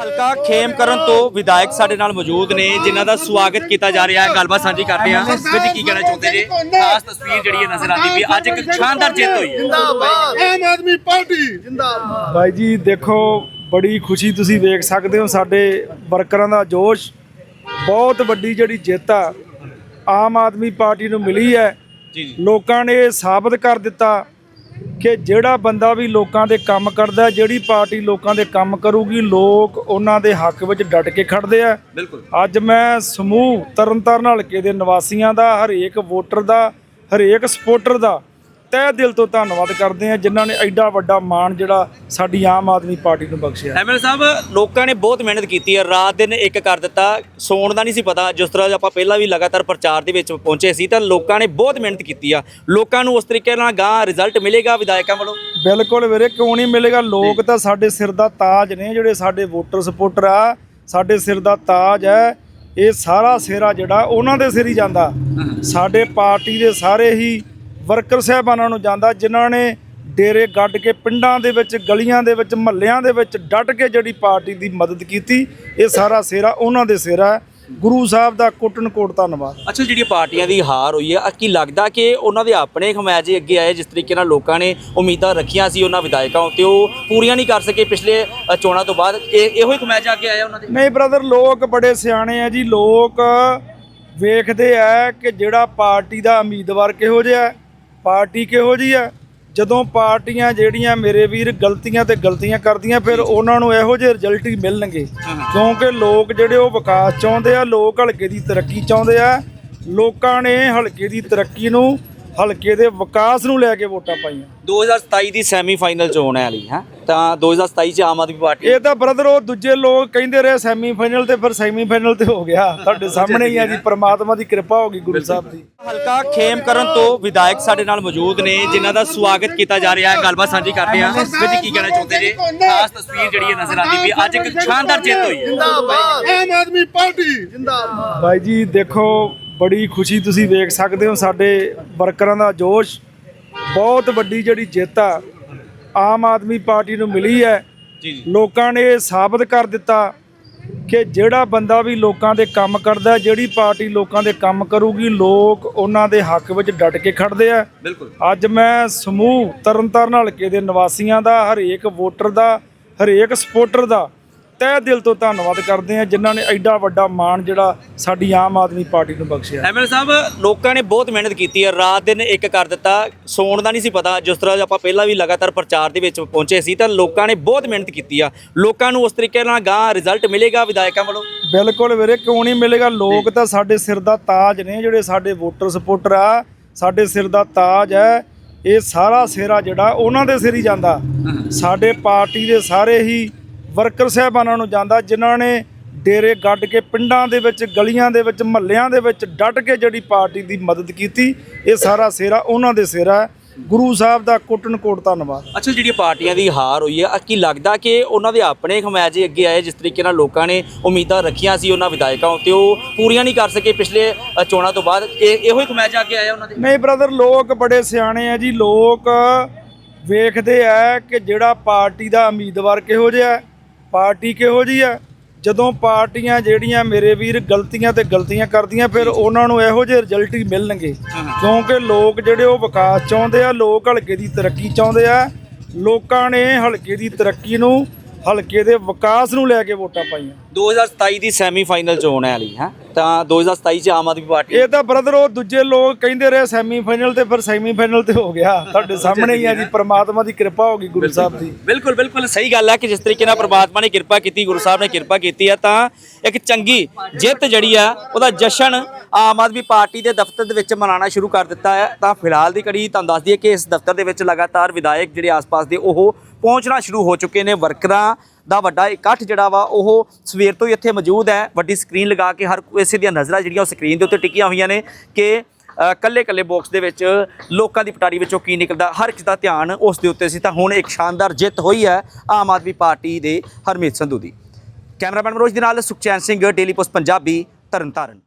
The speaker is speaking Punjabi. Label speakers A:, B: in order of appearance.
A: ਹਲਕਾ ਖੇਮ ਕਰਨ ਤੋਂ ਵਿਧਾਇਕ ਸਾਡੇ ਨਾਲ ਮੌਜੂਦ ਨੇ ਜਿਨ੍ਹਾਂ ਦਾ ਸਵਾਗਤ ਕੀਤਾ ਜਾ ਰਿਹਾ ਹੈ। ਗੱਲਬਾਤ ਸਾਂਝੀ ਕਰਦੇ ਹਾਂ। ਜੀ ਕੀ ਕਹਿਣਾ ਚਾਹੁੰਦੇ ਜੀ? ਖਾਸ ਤਸਵੀਰ ਜਿਹੜੀ ਹੈ ਨਜ਼ਰ ਆਉਂਦੀ ਵੀ ਅੱਜ ਇੱਕ ਸ਼ਾਨਦਾਰ ਜਿੱਤ ਹੋਈ ਹੈ।
B: ਆਮ ਆਦਮੀ ਪਾਰਟੀ।
C: ਭਾਈ ਜੀ ਦੇਖੋ ਬੜੀ ਖੁਸ਼ੀ ਤੁਸੀਂ ਵੇਖ ਸਕਦੇ ਹੋ ਸਾਡੇ ਵਰਕਰਾਂ ਦਾ ਜੋਸ਼। ਬਹੁਤ ਵੱਡੀ ਜਿਹੜੀ ਜਿੱਤ ਆ ਆਮ ਆਦਮੀ ਪਾਰਟੀ ਨੂੰ ਮਿਲੀ ਹੈ। ਲੋਕਾਂ ਨੇ ਸਾਬਤ ਕਰ ਦਿੱਤਾ। ਕਿ ਜਿਹੜਾ ਬੰਦਾ ਵੀ ਲੋਕਾਂ ਦੇ ਕੰਮ ਕਰਦਾ ਜਿਹੜੀ ਪਾਰਟੀ ਲੋਕਾਂ ਦੇ ਕੰਮ ਕਰੂਗੀ ਲੋਕ ਉਹਨਾਂ ਦੇ ਹੱਕ ਵਿੱਚ ਡਟ ਕੇ ਖੜਦੇ ਆ।
A: ਬਿਲਕੁਲ।
C: ਅੱਜ ਮੈਂ ਸਮੂਹ ਤਰਨਤਾਰਨ ਹਲਕੇ ਦੇ ਨਿਵਾਸੀਆਂ ਦਾ ਹਰੇਕ ਵੋਟਰ ਦਾ ਹਰੇਕ ਸਪੋਰਟਰ ਦਾ ਤਹਿ ਦਿਲ ਤੋਂ ਧੰਨਵਾਦ ਕਰਦੇ ਆ ਜਿਨ੍ਹਾਂ ਨੇ ਐਡਾ ਵੱਡਾ ਮਾਣ ਜਿਹੜਾ ਸਾਡੀ ਆਮ ਆਦਮੀ ਪਾਰਟੀ ਨੂੰ ਬਖਸ਼ਿਆ।
A: ਐਮਐਲ ਸਾਹਿਬ ਲੋਕਾਂ ਨੇ ਬਹੁਤ ਮਿਹਨਤ ਕੀਤੀ ਹੈ। ਰਾਤ ਦਿਨ ਇੱਕ ਕਰ ਦਿੱਤਾ। ਸੌਣ ਦਾ ਨਹੀਂ ਸੀ ਪਤਾ। ਜਿਸ ਤਰ੍ਹਾਂ ਆਪਾਂ ਪਹਿਲਾਂ ਵੀ ਲਗਾਤਾਰ ਪ੍ਰਚਾਰ ਦੇ ਵਿੱਚ ਪਹੁੰਚੇ ਸੀ ਤਾਂ ਲੋਕਾਂ ਨੇ ਬਹੁਤ ਮਿਹਨਤ ਕੀਤੀ ਆ। ਲੋਕਾਂ ਨੂੰ ਉਸ ਤਰੀਕੇ ਨਾਲ ਗਾਂ ਰਿਜ਼ਲਟ ਮਿਲੇਗਾ ਵਿਧਾਇਕਾਂ ਵੱਲੋਂ?
C: ਬਿਲਕੁਲ ਵੀਰੇ ਕਿਉਂ ਨਹੀਂ ਮਿਲੇਗਾ? ਲੋਕ ਤਾਂ ਸਾਡੇ ਸਿਰ ਦਾ ਤਾਜ ਨੇ ਜਿਹੜੇ ਸਾਡੇ ਵੋਟਰ ਸਪੋਰਟਰ ਆ ਸਾਡੇ ਸਿਰ ਦਾ ਤਾਜ ਹੈ। ਇਹ ਸਾਰਾ ਸਿਰਾ ਜਿਹੜਾ ਉਹਨਾਂ ਦੇ ਸਿਰ ਹੀ ਜਾਂਦਾ। ਸਾਡੇ ਪਾਰਟੀ ਦੇ ਸਾਰੇ ਹੀ ਵਰਕਰ ਸਾਹਿਬਾਨਾਂ ਨੂੰ ਜਾਂਦਾ ਜਿਨ੍ਹਾਂ ਨੇ ਡੇਰੇ ਗੱਡ ਕੇ ਪਿੰਡਾਂ ਦੇ ਵਿੱਚ ਗਲੀਆਂ ਦੇ ਵਿੱਚ ਮਹੱਲਿਆਂ ਦੇ ਵਿੱਚ ਡਟ ਕੇ ਜਿਹੜੀ ਪਾਰਟੀ ਦੀ ਮਦਦ ਕੀਤੀ ਇਹ ਸਾਰਾ ਸਿਰਾ ਉਹਨਾਂ ਦੇ ਸਿਰ ਹੈ। ਗੁਰੂ ਸਾਹਿਬ ਦਾ ਕੋਟਨ ਕੋਟ ਧੰਨਵਾਦ।
A: ਅੱਛਾ ਜਿਹੜੀ ਪਾਰਟੀਆਂ ਦੀ ਹਾਰ ਹੋਈ ਹੈ ਕੀ ਲੱਗਦਾ ਕਿ ਉਹਨਾਂ ਦੇ ਆਪਣੇ ਖਮੈਜੇ ਅੱਗੇ ਆਏ ਜਿਸ ਤਰੀਕੇ ਨਾਲ ਲੋਕਾਂ ਨੇ ਉਮੀਦਾਂ ਰੱਖੀਆਂ ਸੀ ਉਹਨਾਂ ਵਿਧਾਇਕਾਂ ਉੱਤੇ ਉਹ ਪੂਰੀਆਂ ਨਹੀਂ ਕਰ ਸਕੇ ਪਿਛਲੇ ਚੋਣਾਂ ਤੋਂ ਬਾਅਦ? ਇਹ ਇਹੋ ਹੀ ਖਮੈਜਾ ਅੱਗੇ ਆਇਆ ਉਹਨਾਂ ਦੇ?
C: ਨਹੀਂ ਬ੍ਰਦਰ ਲੋਕ ਬੜੇ ਸਿਆਣੇ ਆ ਜੀ ਲੋਕ ਵੇਖਦੇ ਆ ਕਿ ਜਿਹੜਾ ਪਾਰਟੀ ਦਾ ਉਮੀਦਵਾਰ ਕਿਹੋ ਜਿਹਾ ਹੈ, ਪਾਰਟੀ ਕਿਹੋ ਜਿਹੀ ਹੈ ਜਦੋਂ ਪਾਰਟੀਆਂ ਜਿਹੜੀਆਂ ਮੇਰੇ ਵੀਰ ਗਲਤੀਆਂ ਤੇ ਗਲਤੀਆਂ ਕਰਦੀਆਂ ਫਿਰ ਉਹਨਾਂ ਨੂੰ ਇਹੋ ਜਿਹੇ ਰਿਜ਼ਲਟ ਹੀ ਮਿਲਣਗੇ। ਕਿਉਂਕਿ ਲੋਕ ਜਿਹੜੇ ਉਹ ਵਿਕਾਸ ਚਾਹੁੰਦੇ ਆ ਲੋਕ ਹਲਕੇ ਦੀ ਤਰੱਕੀ ਚਾਹੁੰਦੇ ਆ। ਲੋਕਾਂ ਨੇ ਹਲਕੇ ਦੀ ਤਰੱਕੀ ਨੂੰ ਹਲਕੇ ਦੇ ਵਿਕਾਸ ਨੂੰ ਲੈ ਕੇ ਵੋਟਾਂ ਪਾਈਆਂ।
A: 2027 ਦੀ ਸੈਮੀਫਾਈਨਲ ਚੋਣ ਹੈ ਵਾਲੀ ਹਾਂ? ਤਾਂ 2027 ਚ ਆਮ ਆਦਮੀ ਪਾਰਟੀ
C: ਇਹ ਤਾਂ ਬ੍ਰਦਰ ਉਹ ਦੂਜੇ ਲੋਕ ਕਹਿੰਦੇ ਰਹੇ ਸੈਮੀਫਾਈਨਲ ਤੇ ਫਿਰ ਸੈਮੀਫਾਈਨਲ ਤੇ ਹੋ ਗਿਆ। ਤੁਹਾਡੇ ਸਾਹਮਣੇ ਹੀ ਆ ਜੀ। ਪ੍ਰਮਾਤਮਾ ਦੀ ਕਿਰਪਾ ਹੋ ਗਈ ਗੁਰੂ ਸਾਹਿਬ ਦੀ।
A: ਹਲਕਾ ਖੇਮ ਕਰਨ ਤੋਂ ਵਿਧਾਇਕ ਸਾਡੇ ਨਾਲ ਮੌਜੂਦ ਨੇ ਜਿਨ੍ਹਾਂ ਦਾ ਸਵਾਗਤ ਕੀਤਾ ਜਾ ਰਿਹਾ ਹੈ। ਗੱਲਬਾਤ ਸਾਂਝੀ ਕਰਦੇ ਵੀਰ ਜੀ ਕੀ ਕਹਿਣਾ ਚਾਹੁੰਦੇ ਜੀ? ਖਾਸ ਤਸਵੀਰ ਜਿਹੜੀ ਹੈ ਨਜ਼ਰ ਆਉਂਦੀ ਵੀ ਅੱਜ ਇੱਕ ਸ਼ਾਨਦਾਰ ਜਿੱਤ ਹੋਈ ਹੈ।
B: ਆਮ ਆਦਮੀ ਪਾਰਟੀ।
C: ਭਾਈ ਜੀ ਦੇਖੋ ਬੜੀ ਖੁਸ਼ੀ ਤੁਸੀਂ ਵੇਖ ਸਕਦੇ ਹੋ ਸਾਡੇ ਵਰਕਰਾਂ ਦਾ ਜੋਸ਼। ਬਹੁਤ ਵੱਡੀ ਜਿਹੜੀ ਜਿੱਤ ਆ ਆਮ ਆਦਮੀ ਪਾਰਟੀ ਨੂੰ ਮਿਲੀ ਹੈ। ਲੋਕਾਂ ਨੇ ਇਹ ਸਾਬਤ ਕਰ ਦਿੱਤਾ ਕਿ ਜਿਹੜਾ ਬੰਦਾ ਵੀ ਲੋਕਾਂ ਦੇ ਕੰਮ ਕਰਦਾ ਹੈ, ਜਿਹੜੀ ਪਾਰਟੀ ਲੋਕਾਂ ਦੇ ਕੰਮ ਕਰੂਗੀ ਲੋਕ ਉਹਨਾਂ ਦੇ ਹੱਕ ਵਿੱਚ ਡਟ ਕੇ ਖੜਦੇ ਆ। ਅੱਜ ਮੈਂ ਸਮੂਹ ਤਰਨਤਾਰਨ ਹਲਕੇ ਦੇ ਨਿਵਾਸੀਆਂ ਦਾ ਹਰੇਕ ਵੋਟਰ ਦਾ ਹਰੇਕ ਸਪੋਰਟਰ ਦਾ ਤਹਿ ਦਿਲ ਤੋਂ ਧੰਨਵਾਦ ਕਰਦੇ ਆ ਜਿਨ੍ਹਾਂ ਨੇ ਐਡਾ ਵੱਡਾ ਮਾਣ ਜਿਹੜਾ ਸਾਡੀ ਆਮ ਆਦਮੀ ਪਾਰਟੀ ਨੂੰ ਬਖਸ਼ਿਆ।
A: ਐਮਐਲ ਸਾਹਿਬ ਲੋਕਾਂ ਨੇ ਬਹੁਤ ਮਿਹਨਤ ਕੀਤੀ ਹੈ। ਰਾਤ ਦਿਨ ਇੱਕ ਕਰ ਦਿੱਤਾ। ਸੌਣ ਦਾ ਨਹੀਂ ਸੀ ਪਤਾ। ਜਿਸ ਤਰ੍ਹਾਂ ਆਪਾਂ ਪਹਿਲਾਂ ਵੀ ਲਗਾਤਾਰ ਪ੍ਰਚਾਰ ਦੇ ਵਿੱਚ ਪਹੁੰਚੇ ਸੀ ਤਾਂ ਲੋਕਾਂ ਨੇ ਬਹੁਤ ਮਿਹਨਤ ਕੀਤੀ ਆ। ਲੋਕਾਂ ਨੂੰ ਉਸ ਤਰੀਕੇ ਨਾਲ ਗਾਂ ਰਿਜ਼ਲਟ ਮਿਲੇਗਾ ਵਿਧਾਇਕਾਂ ਵੱਲੋਂ?
C: ਬਿਲਕੁਲ ਵੀਰੇ ਕਿਉਂ ਨਹੀਂ ਮਿਲੇਗਾ? ਲੋਕ ਤਾਂ ਸਾਡੇ ਸਿਰ ਦਾ ਤਾਜ ਨੇ ਜਿਹੜੇ ਸਾਡੇ ਵੋਟਰ ਸਪੋਰਟਰ ਆ ਸਾਡੇ ਸਿਰ ਦਾ ਤਾਜ ਹੈ। ਇਹ ਸਾਰਾ ਸਿਰਾ ਜਿਹੜਾ ਉਹਨਾਂ ਦੇ ਸਿਰ ਹੀ ਜਾਂਦਾ। ਸਾਡੇ ਪਾਰਟੀ ਦੇ ਸਾਰੇ ਹੀ ਵਰਕਰ ਸਾਹਿਬਾਨਾਂ ਨੂੰ ਜਾਂਦਾ ਜਿਨ੍ਹਾਂ ਨੇ ਡੇਰੇ ਗੱਡ ਕੇ ਪਿੰਡਾਂ ਦੇ ਵਿੱਚ ਗਲੀਆਂ ਦੇ ਵਿੱਚ ਮਹੱਲਿਆਂ ਦੇ ਵਿੱਚ ਡਟ ਕੇ ਜਿਹੜੀ ਪਾਰਟੀ ਦੀ ਮਦਦ ਕੀਤੀ ਇਹ ਸਾਰਾ ਸਿਰਾ ਉਹਨਾਂ ਦੇ ਸਿਰ ਹੈ। ਗੁਰੂ ਸਾਹਿਬ ਦਾ ਕੋਟਨ ਕੋਟ ਧੰਨਵਾਦ।
A: ਅੱਛਾ ਜਿਹੜੀ ਪਾਰਟੀਆਂ ਦੀ ਹਾਰ ਹੋਈ ਹੈ ਕੀ ਲੱਗਦਾ ਕਿ ਉਹਨਾਂ ਦੇ ਆਪਣੇ ਖਮੈਜੇ ਅੱਗੇ ਆਏ ਜਿਸ ਤਰੀਕੇ ਨਾਲ ਲੋਕਾਂ ਨੇ ਉਮੀਦਾਂ ਰੱਖੀਆਂ ਸੀ ਉਹਨਾਂ ਵਿਧਾਇਕਾਂ ਉੱਤੇ ਉਹ ਪੂਰੀਆਂ ਨਹੀਂ ਕਰ ਸਕੇ ਪਿਛਲੇ ਚੋਣਾਂ ਤੋਂ ਬਾਅਦ। ਇਹ ਇਹੋ ਹੀ ਖਮੈਜਾ ਅੱਗੇ ਆਇਆ ਉਹਨਾਂ ਦੇ?
C: ਨਹੀਂ ਬ੍ਰਦਰ ਲੋਕ ਬੜੇ ਸਿਆਣੇ ਆ ਜੀ ਲੋਕ ਵੇਖਦੇ ਆ ਕਿ ਜਿਹੜਾ ਪਾਰਟੀ ਦਾ ਉਮੀਦਵਾਰ ਕਿਹੋ ਜਿਹਾ ਹੈ, ਪਾਰਟੀ ਕਿਹੋ ਜਿਹੀ ਹੈ ਜਦੋਂ ਪਾਰਟੀਆਂ ਜਿਹੜੀਆਂ ਮੇਰੇ ਵੀਰ ਗਲਤੀਆਂ ਤੇ ਗਲਤੀਆਂ ਕਰਦੀਆਂ ਫਿਰ ਉਹਨਾਂ ਨੂੰ ਇਹੋ ਜਿਹੇ ਰਿਜ਼ਲਟ ਹੀ ਮਿਲਣਗੇ। ਕਿਉਂਕਿ ਲੋਕ ਜਿਹੜੇ ਉਹ ਵਿਕਾਸ ਚਾਹੁੰਦੇ ਆ ਲੋਕ ਹਲਕੇ ਦੀ ਤਰੱਕੀ ਚਾਹੁੰਦੇ ਆ। ਲੋਕਾਂ ਨੇ ਹਲਕੇ ਦੀ ਤਰੱਕੀ ਨੂੰ ਹਲਕੇ ਦੇ ਵਿਕਾਸ ਨੂੰ ਲੈ ਕੇ ਵੋਟਾਂ ਪਾਈਆਂ।
A: 2027 ਦੀ ਸੈਮੀਫਾਈਨਲ ਚੋਣ ਹੈ ਵਾਲੀ ਹਾਂ? ਤਾਂ 2027 ਚ ਆਮ ਆਦਮੀ ਪਾਰਟੀ
C: ਇਹ ਤਾਂ ਬ੍ਰਦਰ ਉਹ ਦੂਜੇ ਲੋਕ ਕਹਿੰਦੇ ਰਹੇ ਸੈਮੀਫਾਈਨਲ ਤੇ ਫਿਰ ਸੈਮੀਫਾਈਨਲ ਤੇ ਹੋ ਗਿਆ। ਤੁਹਾਡੇ ਸਾਹਮਣੇ ਹੀ ਆ ਜੀ ਪ੍ਰਮਾਤਮਾ ਦੀ ਕਿਰਪਾ ਹੋ ਗਈ ਗੁਰੂ ਸਾਹਿਬ ਦੀ।
A: ਬਿਲਕੁਲ ਬਿਲਕੁਲ ਸਹੀ ਗੱਲ ਹੈ ਕਿ ਜਿਸ ਤਰੀਕੇ ਨਾਲ ਪ੍ਰਮਾਤਮਾ ਨੇ ਕਿਰਪਾ ਕੀਤੀ ਗੁਰੂ ਸਾਹਿਬ ਨੇ ਕਿਰਪਾ ਕੀਤੀ ਹੈ ਤਾਂ ਇੱਕ ਚੰਗੀ ਜਿੱਤ ਜਿਹੜੀ ਆ ਉਹਦਾ ਜਸ਼ਨ ਆਮ ਆਦਮੀ ਪਾਰਟੀ ਦੇ ਦਫ਼ਤਰ ਦੇ ਵਿੱਚ ਮਨਾਉਣਾ ਸ਼ੁਰੂ ਕਰ ਦਿੱਤਾ ਹੈ। ਤਾਂ ਫਿਲਹਾਲ ਦੀ ਕੜੀ ਤੁਹਾਨੂੰ ਦੱਸ ਦਈਏ ਕਿ ਇਸ ਦਫ਼ਤਰ ਦੇ ਵਿੱਚ ਲਗਾਤਾਰ ਵਿਧਾਇਕ ਜਿਹੜੇ ਆਸ-ਪਾਸ ਦੇ ਉਹ ਪਹੁੰਚਣਾ ਸ਼ੁਰੂ ਹੋ ਚੁੱਕੇ ਨੇ ਵਰਕਰਾਂ ਦਾ ਵੱਡਾ ਇਕੱਠ ਜਿਹੜਾ ਵਾ, ਉਹ ਸਵੇਰ ਤੋਂ ਹੀ ਇੱਥੇ ਮੌਜੂਦ ਹੈ। ਵੱਡੀ ਸਕਰੀਨ ਲਗਾ ਕੇ ਹਰ ਕਿਸੇ ਦੀਆਂ ਨਜ਼ਰਾਂ ਜਿਹੜੀਆਂ ਉਹ ਸਕਰੀਨ ਦੇ ਉੱਤੇ ਟਿਕੀਆਂ ਹੋਈਆਂ ਨੇ ਕਿ ਕੱਲੇ ਕੱਲੇ ਬਾਕਸ ਦੇ ਵਿੱਚ ਲੋਕਾਂ ਦੀ ਪਟਾਰੀ ਵਿੱਚੋਂ ਕੀ ਨਿਕਲਦਾ, ਹਰ ਇੱਕ ਦਾ ਧਿਆਨ ਉਸ ਦੇ ਉੱਤੇ ਸੀ। ਤਾਂ ਹੁਣ ਇੱਕ ਸ਼ਾਨਦਾਰ ਜਿੱਤ ਹੋਈ ਹੈ ਆਮ ਆਦਮੀ ਪਾਰਟੀ ਦੇ ਹਰਮੀਤ ਸੰਧੂ ਦੀ। ਕੈਮਰਾਮੈਨ ਮਨੋਜ ਦੇ ਨਾਲ ਸੁਖਚੈਨ ਸਿੰਘ, ਡੇਲੀ ਪੋਸਟ ਪੰਜਾਬੀ, ਤਰਨਤਾਰਨ।